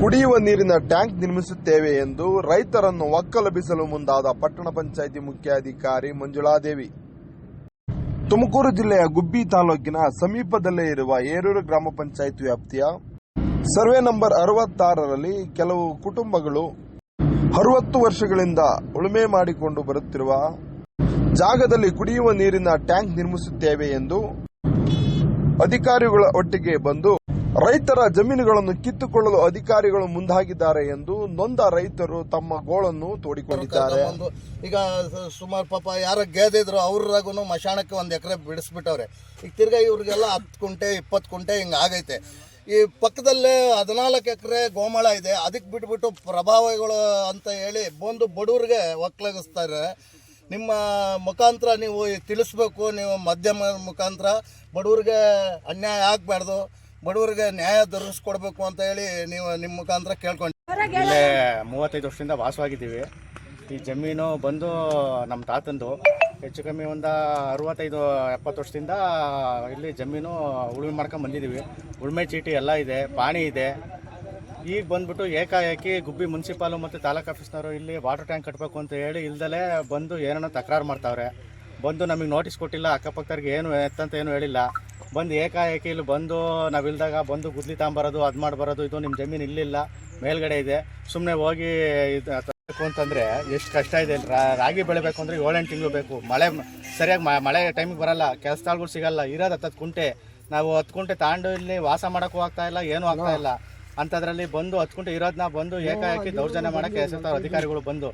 ಕುಡಿಯುವ ನೀರಿನ ಟ್ಯಾಂಕ್ ನಿರ್ಮಿಸುತ್ತೇವೆ ಎಂದು ರೈತರನ್ನು ಒಕ್ಕಲಬಿಸಲು ಮುಂದಾದ ಪಟ್ಟಣ ಪಂಚಾಯಿತಿ ಮುಖ್ಯಾಧಿಕಾರಿ ಮಂಜುಳಾದೇವಿ. ತುಮಕೂರು ಜಿಲ್ಲೆಯ ಗುಬ್ಬಿ ತಾಲೂಕಿನ ಸಮೀಪದಲ್ಲೇ ಇರುವ ಏರೂರು ಗ್ರಾಮ ಪಂಚಾಯಿತಿ ವ್ಯಾಪ್ತಿಯ ಸರ್ವೆ ನಂಬರ್ ಅರವತ್ತಾರರಲ್ಲಿ ಕೆಲವು ಕುಟುಂಬಗಳು ಅರವತ್ತು ವರ್ಷಗಳಿಂದ ಉಳುಮೆ ಮಾಡಿಕೊಂಡು ಬರುತ್ತಿರುವ ಜಾಗದಲ್ಲಿ ಕುಡಿಯುವ ನೀರಿನ ಟ್ಯಾಂಕ್ ನಿರ್ಮಿಸುತ್ತೇವೆ ಎಂದು ಅಧಿಕಾರಿಗಳ ಒಟ್ಟಿಗೆ ಬಂದು ರೈತರ ಜಮೀನುಗಳನ್ನು ಕಿತ್ತುಕೊಳ್ಳಲು ಅಧಿಕಾರಿಗಳು ಮುಂದಾಗಿದ್ದಾರೆ ಎಂದು ನೊಂದ ರೈತರು ತಮ್ಮ ಗೋಳನ್ನು ತೋಡಿಕೊಂಡಿದ್ದಾರೆ. ಈಗ ಸುಮಾರು ಪಾಪ ಯಾರ ಗೆದ್ದಿದ್ರು ಅವ್ರಾಗೂ ಮಶಾಣಕ್ಕೆ ಒಂದು ಎಕರೆ ಬಿಡಿಸ್ಬಿಟ್ಟವ್ರೆ. ಈಗ ತಿರ್ಗಾ ಇವ್ರಿಗೆಲ್ಲ ಹತ್ತು ಕುಂಟೆ, ಇಪ್ಪತ್ತು ಕುಂಟೆ ಹಿಂಗೆ ಆಗೈತೆ. ಈ ಪಕ್ಕದಲ್ಲೇ ಹದಿನಾಲ್ಕು ಎಕರೆ ಗೋಮಾಳ ಇದೆ ಅದಕ್ಕೆ ಬಿಟ್ಬಿಟ್ಟು ಪ್ರಭಾವಿಗಳು ಅಂತ ಹೇಳಿ ಬಂದು ಬಡವ್ರಿಗೆ ಒಕ್ಕಲಾಗಿಸ್ತಾರೆ ನಿಮ್ಮ ಮುಖಾಂತರ ನೀವು ತಿಳಿಸ್ಬೇಕು, ನೀವು ಮಾಧ್ಯಮ ಮುಖಾಂತರ ಬಡವ್ರಿಗೆ ಅನ್ಯಾಯ ಆಗಬಾರ್ದು. ಬಡವ್ರಿಗೆ ನ್ಯಾಯ ದೊರಕಿಸ್ಕೊಡ್ಬೇಕು ಅಂತ ಹೇಳಿ ನೀವು ನಿಮ್ಮ ಮುಖಾಂತರ ಕೇಳ್ಕೊಂಡು. ಇಲ್ಲೇ ಮೂವತ್ತೈದು ವರ್ಷದಿಂದ ವಾಸವಾಗಿದ್ದೀವಿ. ಈ ಜಮೀನು ಬಂದು ನಮ್ಮ ತಾತಂದು. ಹೆಚ್ಚು ಕಮ್ಮಿ ಒಂದು ಅರವತ್ತೈದು ಎಪ್ಪತ್ತು ವರ್ಷದಿಂದ ಇಲ್ಲಿ ಜಮೀನು ಉಳುಮೆ ಮಾಡ್ಕೊಂಡು ಬಂದಿದ್ದೀವಿ. ಉಳುಮೆ ಚೀಟಿ ಎಲ್ಲ ಇದೆ ಪಾಣಿ ಇದೆ. ಈಗ ಬಂದ್ಬಿಟ್ಟು ಏಕಾಏಕಿ ಗುಬ್ಬಿ ಮುನ್ಸಿಪಾಲು ಮತ್ತು ತಾಲೂಕು ಆಫೀಸ್ನವರು ಇಲ್ಲಿ ವಾಟರ್ ಟ್ಯಾಂಕ್ ಕಟ್ಟಬೇಕು ಅಂತ ಹೇಳಿ ಇಲ್ದಲೇ ಬಂದು ಏನನ್ನ ತಕರಾರು ಮಾಡ್ತಾವ್ರೆ. ಬಂದು ನಮಗೆ ನೋಟಿಸ್ ಕೊಟ್ಟಿಲ್ಲ ಅಕ್ಕಪಕ್ಕದವ್ರಿಗೆ ಏನು ಎತ್ತಂತ ಏನು ಹೇಳಿಲ್ಲ. ಬಂದು ಏಕಾಏಕಿ ಇಲ್ಲಿ ಬಂದು ನಾವು ಇಲ್ದಾಗ ಬಂದು ಗುದ್ಲಿ ತಗೊಂಬರೋದು ಅದು ಮಾಡ್ಬರೋದು, ಇದು ನಿಮ್ಮ ಜಮೀನು ಇಲ್ಲಿಲ್ಲ, ಮೇಲ್ಗಡೆ ಇದೆ. ಸುಮ್ಮನೆ ಹೋಗಿ ಇದು ಅಂತಂದರೆ ಎಷ್ಟು ಕಷ್ಟ ಇದೆ. ರಾಗಿ ಬೆಳಿಬೇಕು ಅಂದರೆ ಏಳೆಂಟು ತಿಂಗಳು ಬೇಕು. ಮಳೆ ಸರಿಯಾಗಿ ಮಳೆ ಟೈಮಿಗೆ ಬರಲ್ಲ ಕೆಲಸದಾಳ್ಗಳು ಸಿಗಲ್ಲ, ಇರೋದು ಹತ್ತತ್ತು ಕುಂಟೆ. ನಾವು ಹತ್ತು ಕುಂಟೆ ತಾಂಡು ಇಲ್ಲಿ ವಾಸ ಮಾಡೋಕ್ಕೂ ಆಗ್ತಾ ಇಲ್ಲ, ಏನೂ ಆಗ್ತಾ ಇಲ್ಲ. ಅಂಥದ್ರಲ್ಲಿ ಬಂದು ಹತ್ತು ಕುಂಟೆ ಇರೋದನ್ನ ಬಂದು ಏಕಾಏಕಿ ದೌರ್ಜನ್ಯ ಮಾಡೋಕ್ಕೆ ಹೆಸರು ಅಧಿಕಾರಿಗಳು ಬಂದು.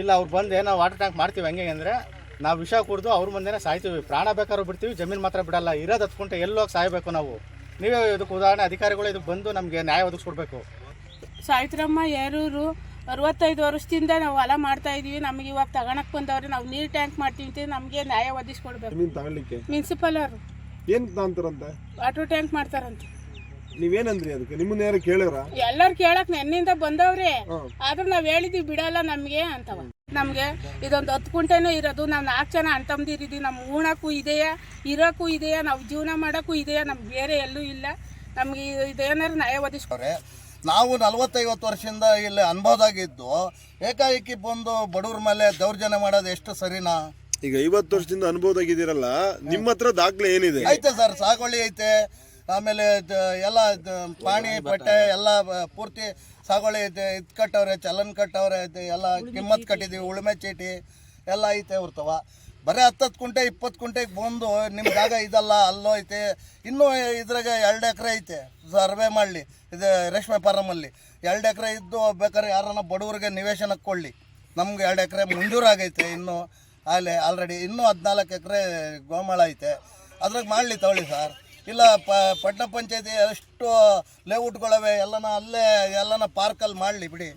ಇಲ್ಲ, ಅವ್ರು ಬಂದು ಏನೋ ವಾಟರ್ ಟ್ಯಾಂಕ್ ಮಾಡ್ತೀವಿ, ಹೆಂಗೆ ಅಂದರೆ ನಾವು ವಿಷ ಕುಡಿದು ಅವ್ರ ಮುಂದೆನೇ ಸಾಯ್ತೀವಿ. ಪ್ರಾಣ ಬೇಕಾದ್ರೂ ಬಿಡ್ತೀವಿ ಜಮೀನು ಮಾತ್ರ ಬಿಡಲ್ಲ. ಇರೋದು ಹತ್ಕೊಂಡು ಎಲ್ಲೋಗಿ ಸಾಯಬೇಕು ನಾವು? ನೀವೇ ಇದಕ್ಕೆ ಉದಾಹರಣೆ ಅಧಿಕಾರಿಗಳು ಇದಕ್ಕೆ ಬಂದು ನಮಗೆ ನ್ಯಾಯ ಒದಗಿಸ್ಕೊಡ್ಬೇಕು. ಸಾಯಿತ್ರಮ್ಮ ಯಾರೂರು ಅರವತ್ತೈದು ವರ್ಷದಿಂದ ನಾವು ಹೊಲ ಮಾಡ್ತಾ ಇದೀವಿ. ನಮಗೆ ಇವಾಗ ತಗೋಣಕ್ ಬಂದವ್ರೆ ನಾವು ನೀರ್ ಟ್ಯಾಂಕ್ ಮಾಡ್ತೀವಿ ಅಂತ ನಮಗೆ ನ್ಯಾಯ ಒದಗಿಸ್ಕೊಡ್ಬೇಕು. ಜಮೀನು ತಗೊಳ್ಳಿಕ್ಕೆ ಮುನ್ಸಿಪಲ್ ಅವರು. ಏನ್ ತಾಂತಾರಂತೆ? ವಾಟರ್ ಟ್ಯಾಂಕ್ ಮಾಡ್ತಾರಂತೆ. ನೀವೇನಂದ್ರಿ ಅದಕ್ಕೆ? ನಿಮ್ಮನ್ನ ಯಾರು ಕೇಳೋರ? ಎಲ್ಲರೂ ಕೇಳಕ್ ನೆನ್ನಿಂದ ಬಂದವ್ರೆ. ಆದ್ರೆ ನಾವ್ ಹೇಳಿದ್ವಿ ಬಿಡಲ್ಲ ನಮ್ಗೆ ಅಂತವ. ನಮ್ಗೆ ಇದೊಂದು ಹತ್ತು ಕುಂಟೆನೂ ಇರೋದು. ನಾವು ನಾಲ್ಕು ಜನ ಅಣ್ತಂದಿರಿದೀವಿ ನಮ್ಮ ಉಣಕ್ಕೂ ಇದೆಯಾ ಇರೋಕ್ಕೂ ಇದೆಯಾ ನಾವು ಜೀವನ ಮಾಡೋಕ್ಕೂ ಇದೆಯಾ ನಮ್ಗೆ ಬೇರೆ ಎಲ್ಲೂ ಇಲ್ಲ. ನಮಗೆ ಇದು- ಇದೇನಾದ್ರು ನ್ಯಾಯ ಒದಗಿಸ್ಕೊ ಅವ್ರೆ ನಾವು ನಲವತ್ತೈವತ್ತು ವರ್ಷದಿಂದ ಇಲ್ಲಿ ಅನ್ಬೋದಾಗಿದ್ದು ಏಕಾಏಕಿ ಬಂದು ಬಡವ್ರ ಮೇಲೆ ದೌರ್ಜನ್ಯ ಮಾಡೋದು ಎಷ್ಟು ಸರಿನಾ? ಈಗ ಐವತ್ತು ವರ್ಷದಿಂದ ಅನುಭವದಾಗಿದ್ದೀರಲ್ಲ ನಿಮ್ಮ ಹತ್ರ ದಾಖಲೆ ಏನಿದೆ? ಐತೆ ಸರ್ ಸಾಗುವಳಿ ಐತೆ ಆಮೇಲೆ ಎಲ್ಲ ಪಾಣಿ ಬಟ್ಟೆ ಎಲ್ಲ ಪೂರ್ತಿ ಸಾಗುವಳಿ ಐತೆ ಇದು ಕಟ್ಟವ್ರೆ ಚಲನ್ ಕಟ್ಟವ್ರೆ ಐತೆ ಎಲ್ಲ ಕಿಮ್ಮತ್ ಕಟ್ಟಿದೀವಿ ಉಳುಮೆ ಚೀಟಿ ಎಲ್ಲ ಐತೆ ಇರ್ತವ ಬರೀ ಹತ್ತತ್ತು ಕುಂಟೆ ಇಪ್ಪತ್ತು ಕುಂಟೆಗೆ ಬಂದು ನಿಮ್ಮ ಜಾಗ ಇದಲ್ಲ ಅಲ್ಲೋ ಐತೆ. ಇನ್ನೂ ಇದ್ರಾಗ ಎರಡು ಎಕರೆ ಐತೆ ಸರ್ವೆ ಮಾಡಲಿ ಇದು ರೇಷ್ಮೆ ಫಾರಮಲ್ಲಿ ಎರಡು ಎಕರೆ ಇದ್ದು ಬೇಕಾದ್ರೆ ಯಾರನ್ನ ಬಡವರಿಗೆ ನಿವೇಶನಕ್ಕೆ ಕೊಡಲಿ. ನಮ್ಗೆ ಎರಡು ಎಕರೆ ಮಂಜೂರಾಗೈತೆ ಇನ್ನು. ಅಲ್ಲಿ ಆಲ್ರೆಡಿ ಇನ್ನೂ ಹದಿನಾಲ್ಕು ಎಕರೆ ಗೋಮಾಳ ಐತೆ. ಅದ್ರಾಗ ಮಾಡಲಿ ತಗೊಳ್ಳಿ ಸರ್. ಇಲ್ಲ ಪ ಪಟ್ಟಣ ಪಂಚಾಯತಿ ಎಷ್ಟು ಲೇಔಟ್ಗಳವೆ ಎಲ್ಲನ ಅಲ್ಲೇ ಎಲ್ಲನ ಪಾರ್ಕಲ್ಲಿ ಮಾಡಲಿ ಬಿಡಿ.